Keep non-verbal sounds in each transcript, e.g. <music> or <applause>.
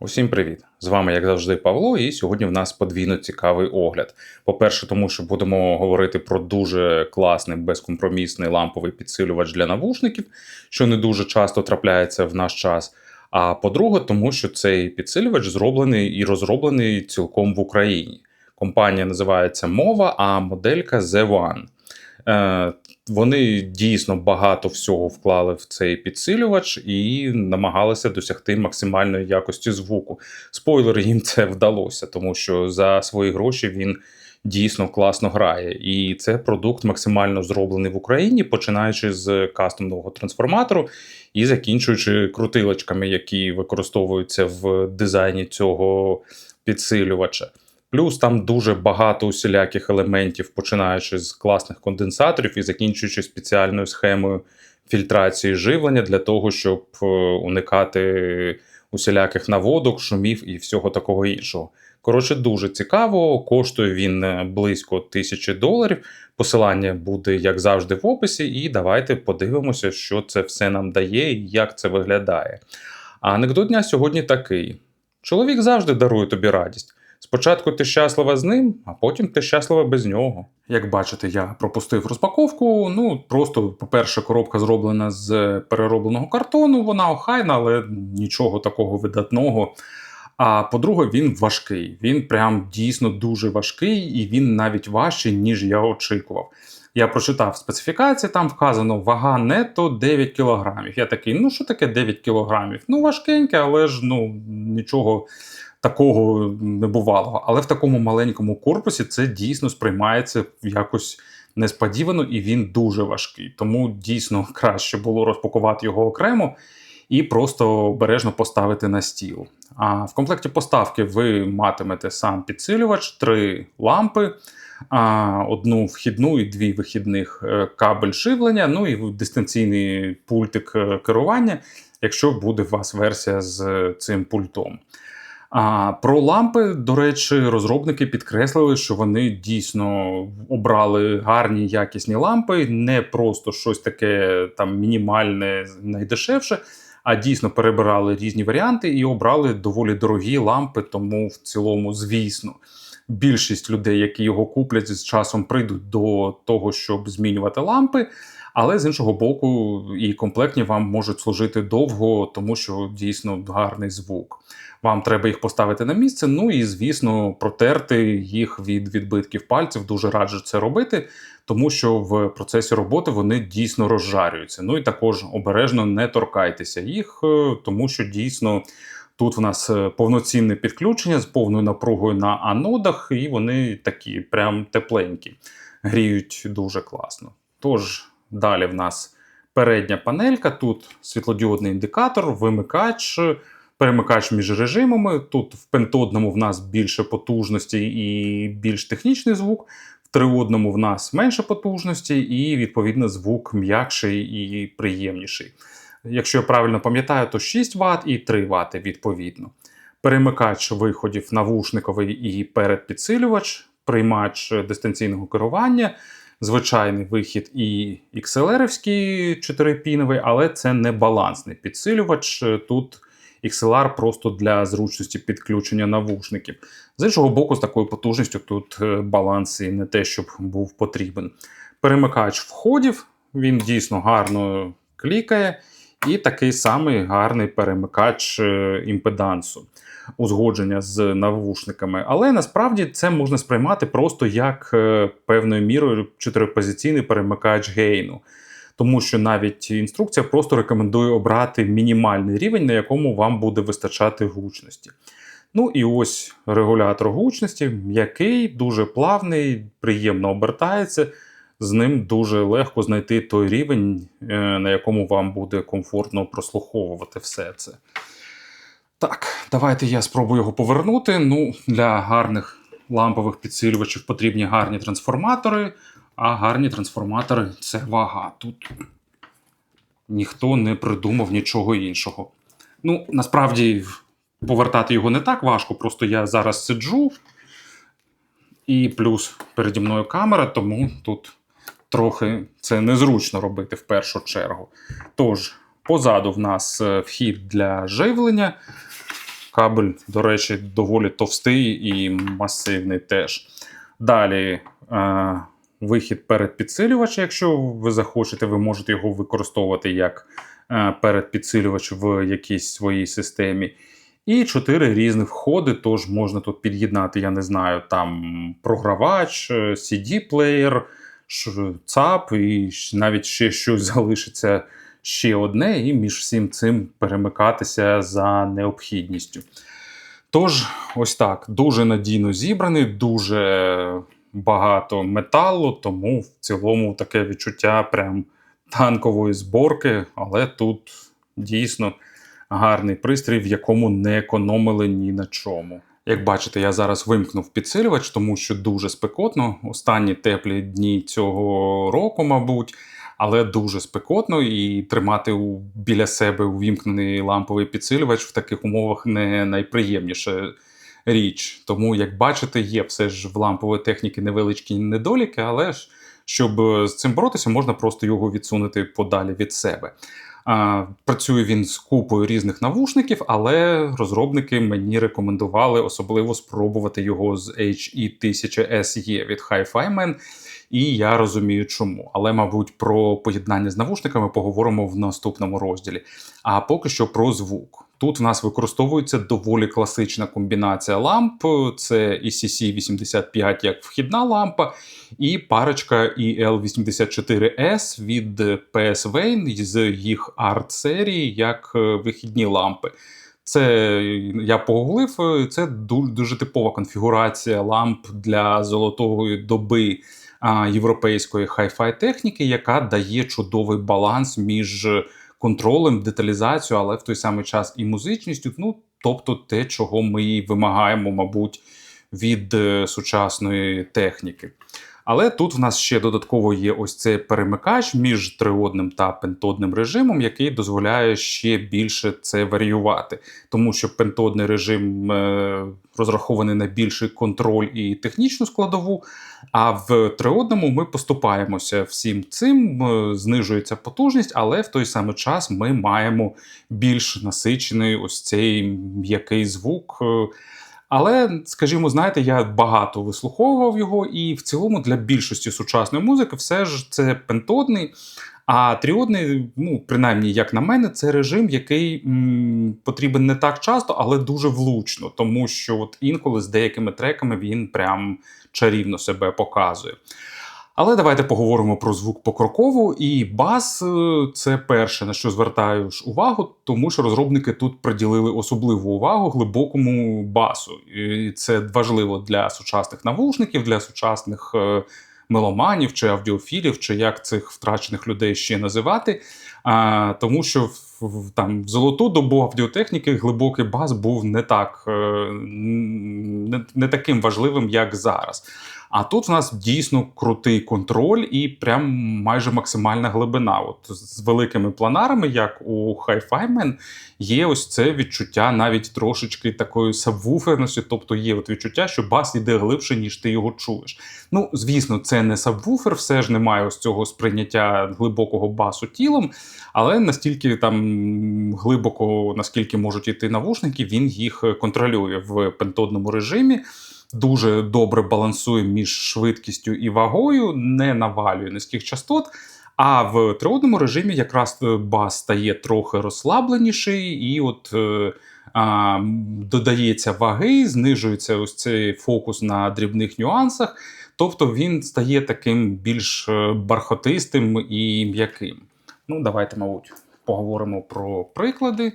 Усім привіт! З вами, як завжди, Павло, і сьогодні в нас подвійно цікавий огляд. По-перше, тому що будемо говорити про дуже класний безкомпромісний ламповий підсилювач для навушників, що не дуже часто трапляється в наш час. А по-друге, тому що цей підсилювач зроблений і розроблений цілком в Україні. Компанія називається Мова, а моделька The One. Вони дійсно багато всього вклали в цей підсилювач і намагалися досягти максимальної якості звуку. Спойлер, їм це вдалося, тому що за свої гроші він дійсно класно грає. І це продукт максимально зроблений в Україні, починаючи з кастомного трансформатору і закінчуючи крутилочками, які використовуються в дизайні цього підсилювача. Плюс там дуже багато усіляких елементів, починаючи з класних конденсаторів і закінчуючи спеціальною схемою фільтрації живлення для того, щоб е, уникати усіляких наводок, шумів і всього такого іншого. Коротше, дуже цікаво. Коштує він е, близько тисячі доларів. Посилання буде, як завжди, в описі, і давайте подивимося, що це все нам дає і як це виглядає. А анекдот дня сьогодні такий: чоловік завжди дарує тобі радість. Спочатку ти щаслива з ним, а потім ти щаслива без нього. Як бачите, я пропустив розпаковку. Ну просто, по-перше, коробка зроблена з переробленого картону, вона охайна, але нічого такого видатного. А по-друге, він важкий. Він прям дійсно дуже важкий, і він навіть важчий, ніж я очікував. Я прочитав специфікації, там вказано вага нето 9 кілограмів. Я такий, ну що таке 9 кілограмів? Ну, важкеньке, але ж ну нічого такого небувалого. Але в такому маленькому корпусі це дійсно сприймається якось несподівано, і він дуже важкий. Тому дійсно краще було розпакувати його окремо і просто обережно поставити на стіл. А в комплекті поставки ви матимете сам підсилювач, три лампи. Одну вхідну і дві вихідних е, кабель живлення, ну і дистанційний пультик е, керування, якщо буде у вас версія з цим пультом. А про лампи, до речі, розробники підкреслили, що вони дійсно обрали гарні якісні лампи, не просто щось таке там мінімальне, найдешевше, а дійсно перебирали різні варіанти і обрали доволі дорогі лампи. Тому в цілому, звісно, більшість людей, які його куплять, з часом прийдуть до того, щоб змінювати лампи. Але з іншого боку, і комплектні вам можуть служити довго, тому що дійсно гарний звук. Вам треба їх поставити на місце. Ну і звісно, протерти їх від відбитків пальців. Дуже раджу це робити, тому що в процесі роботи вони дійсно розжарюються. Ну і також обережно не торкайтеся їх, е, тому що дійсно. Тут в нас е, повноцінне підключення з повною напругою на анодах, і вони такі прям тепленькі, гріють дуже класно. Тож, далі в нас передня панелька, тут світлодіодний індикатор, вимикач, перемикач між режимами. Тут в пентодному в нас більше потужності і більш технічний звук, в триодному в нас менше потужності, і, відповідно, звук м'якший і приємніший. Якщо я правильно пам'ятаю, то 6 Вт і 3 Вт відповідно. Перемикач виходів навушниковий і передпідсилювач, приймач дистанційного керування, звичайний вихід і XLR-івський 4-піновий, але це не балансний підсилювач. Тут XLR просто для зручності підключення навушників. З іншого боку, з такою потужністю тут е, баланс і не те, щоб був потрібен. Перемикач входів, він дійсно гарно клікає. І такий самий гарний перемикач е, імпедансу, узгодження з навушниками. Але насправді це можна сприймати просто як е, певною мірою чотирипозиційний перемикач гейну. Тому що навіть інструкція просто рекомендує обрати мінімальний рівень, на якому вам буде вистачати гучності. Ну і ось регулятор гучності, м'який, дуже плавний, приємно обертається з ним дуже легко знайти той рівень, е, на якому вам буде комфортно прослуховувати все це. Так, давайте я спробую його повернути. Ну, Для гарних лампових підсилювачів потрібні гарні трансформатори, а гарні трансформатори це вага. Тут ніхто не придумав нічого іншого. Ну, насправді, повертати його не так важко, просто я зараз сиджу. І плюс переді мною камера, тому тут трохи це незручно робити в першу чергу. Тож, позаду в нас е, вхід для живлення. Кабель, до речі, доволі товстий і масивний теж. Далі е, вихід перед підсилювач. Якщо ви захочете, ви можете його використовувати як е, передпідсилювач в якійсь своїй системі. І чотири різних входи, тож можна тут під'єднати, я не знаю, там програвач, е, CD-плеєр, ЦАП, і навіть ще щось <laughs> залишиться ще одне, і між всім цим перемикатися за необхідністю. Тож, ось так, дуже надійно зібраний, дуже багато металу, тому в цілому таке відчуття прям танкової зборки, але тут дійсно гарний пристрій, в якому не економили ні на чому. Як бачите, я зараз вимкнув підсилювач, тому що дуже спекотно. Останні теплі дні цього року, мабуть, але дуже спекотно, і тримати у, біля себе увімкнений ламповий підсилювач в таких умовах не найприємніша річ. Тому, як бачите, є все ж в лампової техніки невеличкі недоліки, але ж щоб з цим боротися, можна просто його відсунути подалі від себе. Працює він з купою різних навушників, але розробники мені рекомендували особливо спробувати його з HE1000SE від Hi-Fi і я розумію, чому. Але, мабуть, про поєднання з навушниками поговоримо в наступному розділі. А поки що про звук. Тут в нас використовується доволі класична комбінація ламп: це ECC 85 як вхідна лампа, і парочка EL84S від PS Vane з їх арт серії як е, вихідні лампи. Це я погуглив, це дуже типова конфігурація ламп для золотої доби європейської хай-фай техніки, яка дає чудовий баланс між контролем, деталізацією, але в той самий час і музичністю. Ну, тобто те, чого ми вимагаємо, мабуть, від е, сучасної техніки. Але тут в нас ще додатково є ось цей перемикач між триодним та пентодним режимом, який дозволяє ще більше це варіювати, тому що пентодний режим е, розрахований на більший контроль і технічну складову. А в триодному ми поступаємося всім цим, е, знижується потужність, але в той самий час ми маємо більш насичений ось цей м'який звук. Але, скажімо, знаєте, я багато вислуховував його, і в цілому для більшості сучасної музики все ж це пентодний. А тріодний, ну, принаймні, як на мене, це режим, який м, потрібен не так часто, але дуже влучно, тому що от інколи з деякими треками він прям чарівно себе показує. Але давайте поговоримо про звук покрокову. І бас е, це перше, на що звертаю увагу, тому що розробники тут приділили особливу увагу глибокому басу. І Це важливо для сучасних навушників, для сучасних е, меломанів чи аудіофілів, чи як цих втрачених людей ще називати. А, Тому що в там в золоту добу аудіотехніки глибокий бас був не так е, не, не таким важливим, як зараз. А тут в нас дійсно крутий контроль і прям майже максимальна глибина. От з великими планарами, як у Hi-Fi є ось це відчуття навіть трошечки такої сабвуферності, тобто є от відчуття, що бас йде глибше, ніж ти його чуєш. Ну, звісно, це не сабвуфер, все ж немає ось цього сприйняття глибокого басу тілом, але настільки там глибоко, наскільки можуть йти навушники, він їх контролює в пентодному режимі дуже добре балансує між швидкістю і вагою, не навалює низьких частот. А в триодному режимі якраз е, бас стає трохи розслабленіший, і от е, а, додається ваги, знижується ось цей фокус на дрібних нюансах. Тобто він стає таким більш е, бархотистим і м'яким. Ну, давайте, мабуть, поговоримо про приклади.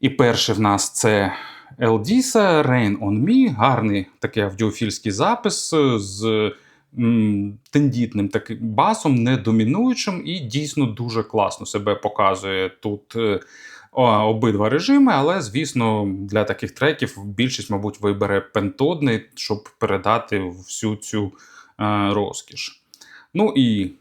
І перший в нас це Елдіса Rain on Me, гарний такий аудіофільський запис з тендітним таким басом, не домінуючим, і дійсно дуже класно себе показує тут. Е, обидва режими, але, звісно, для таких треків більшість, мабуть, вибере пентодний, щоб передати всю цю е, розкіш. Ну і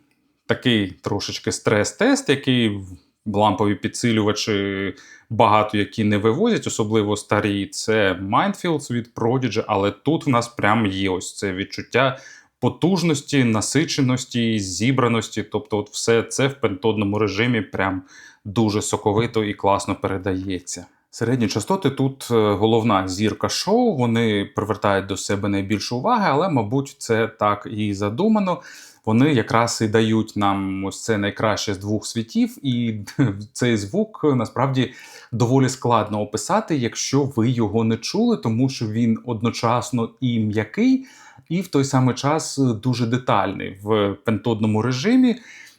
такий трошечки стрес-тест, який лампові підсилювачі багато які не вивозять, особливо старі. Це Mindfields від Prodigy, але тут в нас прям є ось це відчуття потужності, насиченості, зібраності. Тобто, от все це в пентодному режимі прям дуже соковито і класно передається. Середні частоти тут е, головна зірка шоу. Вони привертають до себе найбільше уваги, але, мабуть, це так і задумано. Вони якраз і дають нам ось це найкраще з двох світів, і <laughs> цей звук насправді доволі складно описати, якщо ви його не чули, тому що він одночасно і м'який, і в той самий час дуже детальний в пентодному режимі.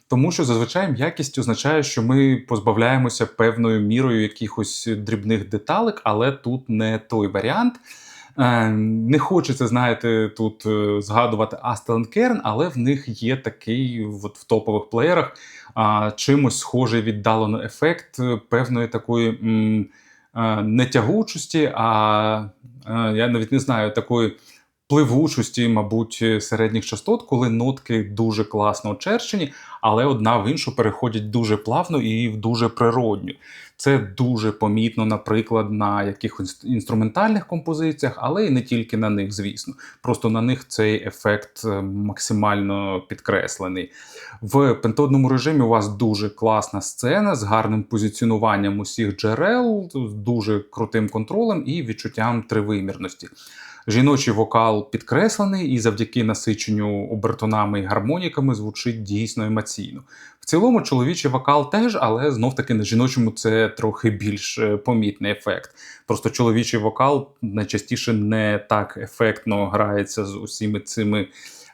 Тому що зазвичай м'якість означає, що ми позбавляємося певною мірою якихось дрібних деталек, але тут не той варіант. Е, не хочеться, знаєте, тут е, згадувати Астелен Керн, але в них є такий от в топових плеєрах чимось схожий віддалено ефект певної такої не тягучості, а я навіть не знаю такої пливучості, мабуть, середніх частот, коли нотки дуже класно очерчені, але одна в іншу переходять дуже плавно і дуже природню. Це дуже помітно, наприклад, на якихось інструментальних композиціях, але і не тільки на них, звісно. Просто на них цей ефект е, максимально підкреслений. В пентодному режимі у вас дуже класна сцена з гарним позиціонуванням усіх джерел, з дуже крутим контролем і відчуттям тривимірності. Жіночий вокал підкреслений і завдяки насиченню обертонами і гармоніками звучить дійсно емоційно. В цілому, чоловічий вокал теж, але знов таки на жіночому це трохи більш е, помітний ефект. Просто чоловічий вокал найчастіше не так ефектно грається з усіми цими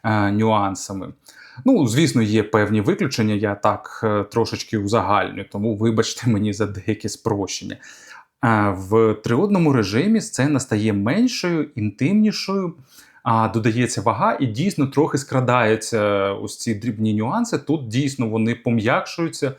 е, нюансами. Ну, звісно, є певні виключення, я так е, трошечки узагальню, тому вибачте мені за деякі спрощення. В триодному режимі сцена стає меншою, інтимнішою, а додається вага, і дійсно трохи скрадаються ось ці дрібні нюанси. Тут дійсно вони пом'якшуються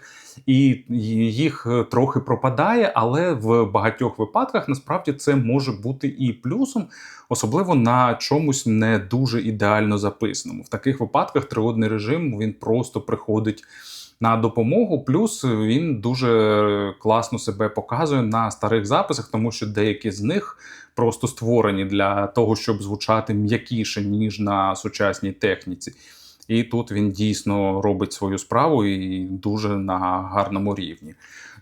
і їх е, трохи пропадає, але в багатьох випадках насправді це може бути і плюсом, особливо на чомусь не дуже ідеально записаному. В таких випадках триодний режим він просто приходить на допомогу. Плюс він дуже класно себе показує на старих записах, тому що деякі з них просто створені для того, щоб звучати м'якіше ніж на сучасній техніці. І тут він дійсно робить свою справу і дуже на гарному рівні.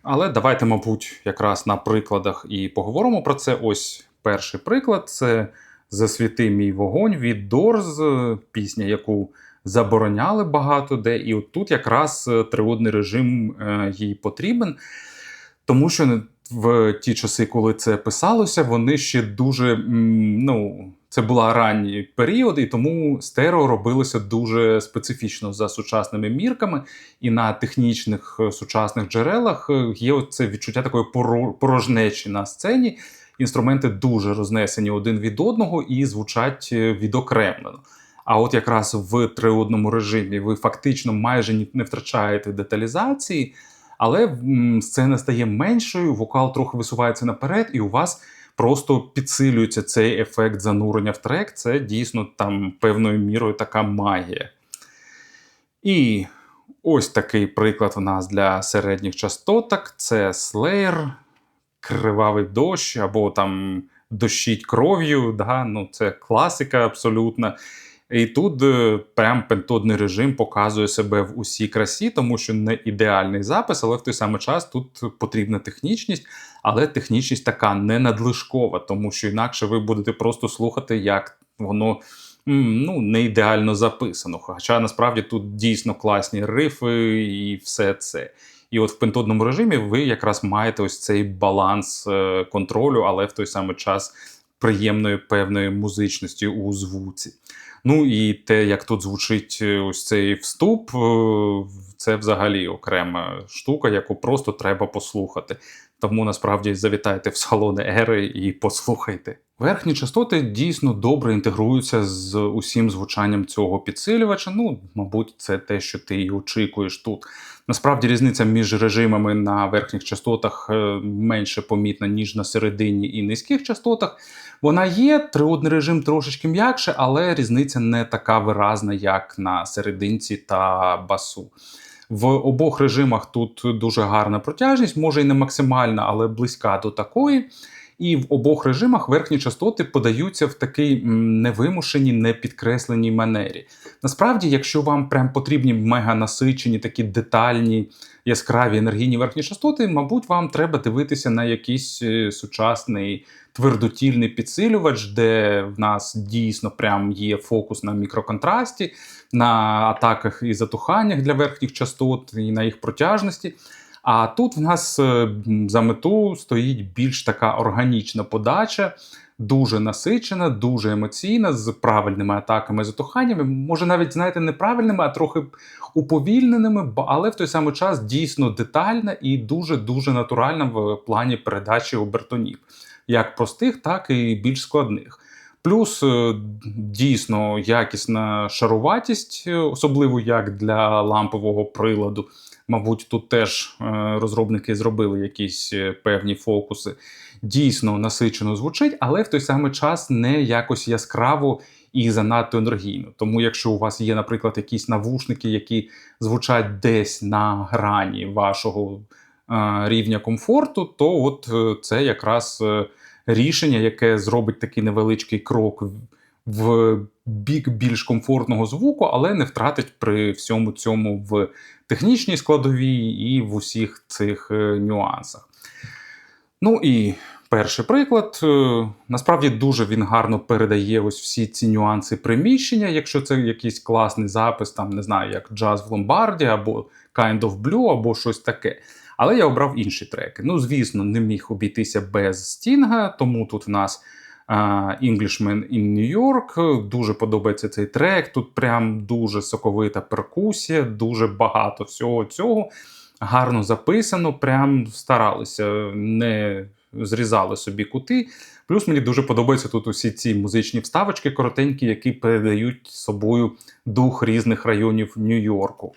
Але давайте, мабуть, якраз на прикладах і поговоримо про це. Ось перший приклад це Засвіти мій вогонь від Doors, пісня, яку забороняли багато де. І от тут якраз е, триводний режим е, їй потрібен, тому що в ті часи, коли це писалося, вони ще дуже. ну, Це була ранній період, і тому стерео робилося дуже специфічно за сучасними мірками, і на технічних е, сучасних джерелах є це відчуття такої порожнечі на сцені. Інструменти дуже рознесені один від одного і звучать відокремлено. А от якраз в триодному режимі ви фактично майже не втрачаєте деталізації, але сцена стає меншою, вокал трохи висувається наперед, і у вас просто підсилюється цей ефект занурення в трек. Це дійсно там певною мірою така магія. І ось такий приклад у нас для середніх частоток: це Slayer, кривавий дощ, або там дощить кров'ю. Да? Ну, Це класика абсолютна. І тут е, прям пентодний режим показує себе в усій красі, тому що не ідеальний запис, але в той самий час тут потрібна технічність, але технічність така не надлишкова, тому що інакше ви будете просто слухати, як воно ну, не ідеально записано. Хоча насправді тут дійсно класні рифи і все це. І от в пентодному режимі ви якраз маєте ось цей баланс е, контролю, але в той самий час приємної певної музичності у звуці. Ну і те, як тут звучить е, ось цей вступ, е, це взагалі окрема штука, яку просто треба послухати. Тому насправді завітайте в салони ери і послухайте. Верхні частоти дійсно добре інтегруються з усім звучанням цього підсилювача. Ну, мабуть, це те, що ти і очікуєш тут. Насправді різниця між режимами на верхніх частотах е, менше помітна, ніж на середині і низьких частотах. Вона є, триодний режим трошечки м'якше, але різниця не така виразна, як на серединці та басу. В обох режимах тут дуже гарна протяжність, може і не максимальна, але близька до такої. І в обох режимах верхні частоти подаються в такій невимушеній, непідкресленій манері. Насправді, якщо вам прям потрібні мега насичені, такі детальні, яскраві енергійні верхні частоти, мабуть, вам треба дивитися на якийсь е, сучасний твердотільний підсилювач, де в нас дійсно прям є фокус на мікроконтрасті, на атаках і затуханнях для верхніх частот, і на їх протяжності. А тут в нас е, за мету стоїть більш така органічна подача, дуже насичена, дуже емоційна, з правильними атаками, затуханнями. Може, навіть, знаєте, неправильними, а трохи уповільненими, але в той самий час дійсно детальна і дуже-дуже натуральна в плані передачі обертонів, як простих, так і більш складних. Плюс е, дійсно якісна шаруватість, особливо як для лампового приладу. Мабуть, тут теж е, розробники зробили якісь е, певні фокуси. Дійсно насичено звучить, але в той самий час не якось яскраво і занадто енергійно. Тому, якщо у вас є, наприклад, якісь навушники, які звучать десь на грані вашого е, рівня комфорту, то от це якраз рішення, яке зробить такий невеличкий крок в бік більш комфортного звуку, але не втратить при всьому цьому в технічній складовій і в усіх цих е, нюансах. Ну і перший приклад. Е, насправді дуже він гарно передає ось всі ці нюанси приміщення, якщо це якийсь класний запис, там не знаю, як джаз в ломбарді, або Kind of Blue, або щось таке. Але я обрав інші треки. Ну, звісно, не міг обійтися без стінга, тому тут в нас. Englishman in New York. Дуже подобається цей трек. Тут прям дуже соковита перкусія, дуже багато всього цього. Гарно записано, прям старалися, не зрізали собі кути. Плюс мені дуже подобаються тут усі ці музичні вставочки коротенькі, які передають собою дух різних районів Нью-Йорку.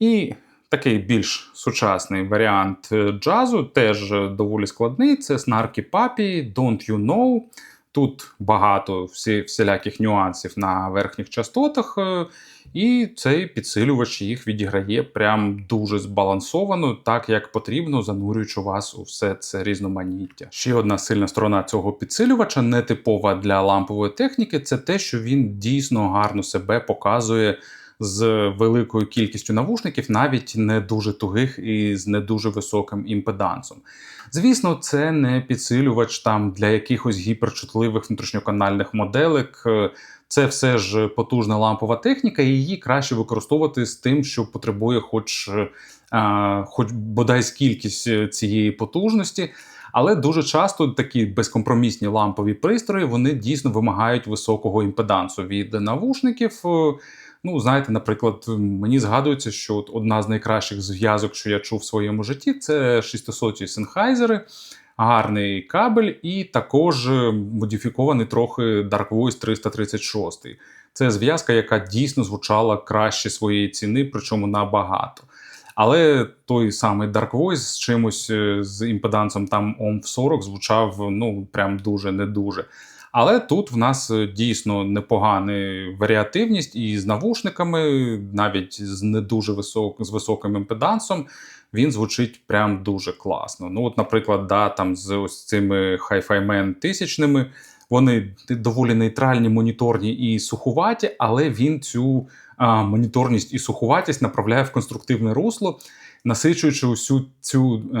І Такий більш сучасний варіант е, джазу, теж доволі складний. Це Snarky Puppy, Don't You Know. Тут багато всі, всіляких нюансів на верхніх частотах, е, і цей підсилювач їх відіграє прям дуже збалансовано, так як потрібно, занурюючи вас у все це різноманіття. Ще одна сильна сторона цього підсилювача, нетипова для лампової техніки, це те, що він дійсно гарно себе показує з великою кількістю навушників, навіть не дуже тугих і з не дуже високим імпедансом. Звісно, це не підсилювач там для якихось гіперчутливих внутрішньоканальних моделек. Це все ж потужна лампова техніка, і її краще використовувати з тим, що потребує, хоч а, хоч бодай скількість цієї потужності. Але дуже часто такі безкомпромісні лампові пристрої вони дійсно вимагають високого імпедансу від навушників. Ну, знаєте, наприклад, мені згадується, що от одна з найкращих зв'язок, що я чув в своєму житті, це 600 Sennheiser, гарний кабель, і також модифікований трохи Dark Voice 336. Це зв'язка, яка дійсно звучала краще своєї ціни, причому набагато. Але той самий Dark Voice з чимось е, з імпедансом там Ом в 40 звучав ну прям дуже не дуже. Але тут в нас е, дійсно непогана варіативність і з навушниками, навіть з не дуже висок, з високим імпедансом, він звучить прям дуже класно. Ну, от, наприклад, да, там з ось цими Hi-Fi Man тисячними, вони доволі нейтральні, моніторні і сухуваті, але він цю а, моніторність і сухуватість направляє в конструктивне русло. Насичуючи усю цю е,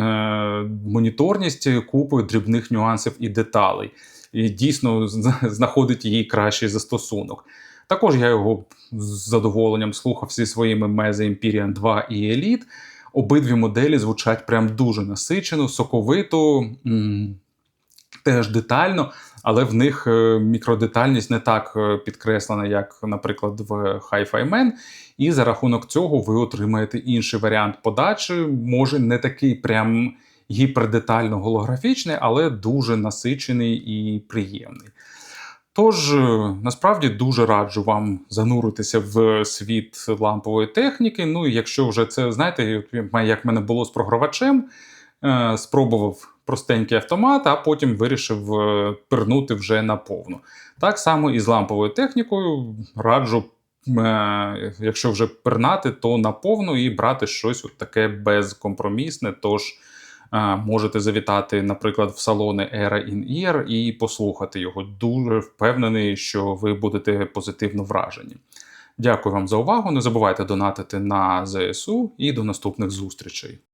моніторність купою дрібних нюансів і деталей дійсно знаходить її кращий застосунок. Також я його з задоволенням слухав зі своїми Meze Empyrean 2 і Elite. Обидві моделі звучать прям дуже насичено, соковито, теж детально, але в них е, мікродетальність не так е, підкреслена, як, наприклад, в Hi-Fi Man. І за рахунок цього ви отримаєте інший варіант подачі, може не такий прям гіпердетально голографічний, але дуже насичений і приємний. Тож, е, насправді дуже раджу вам зануритися в світ лампової техніки. Ну якщо вже це, знаєте, як в мене було з програвачем, е, спробував простенький автомат, а потім вирішив е, пирнути вже наповну. Так само і з ламповою технікою раджу, якщо вже пирнати, то наповну і брати щось от таке безкомпромісне. Тож можете завітати, наприклад, в салони Era in Ear і послухати його. Дуже впевнений, що ви будете позитивно вражені. Дякую вам за увагу. Не забувайте донатити на ЗСУ і до наступних зустрічей.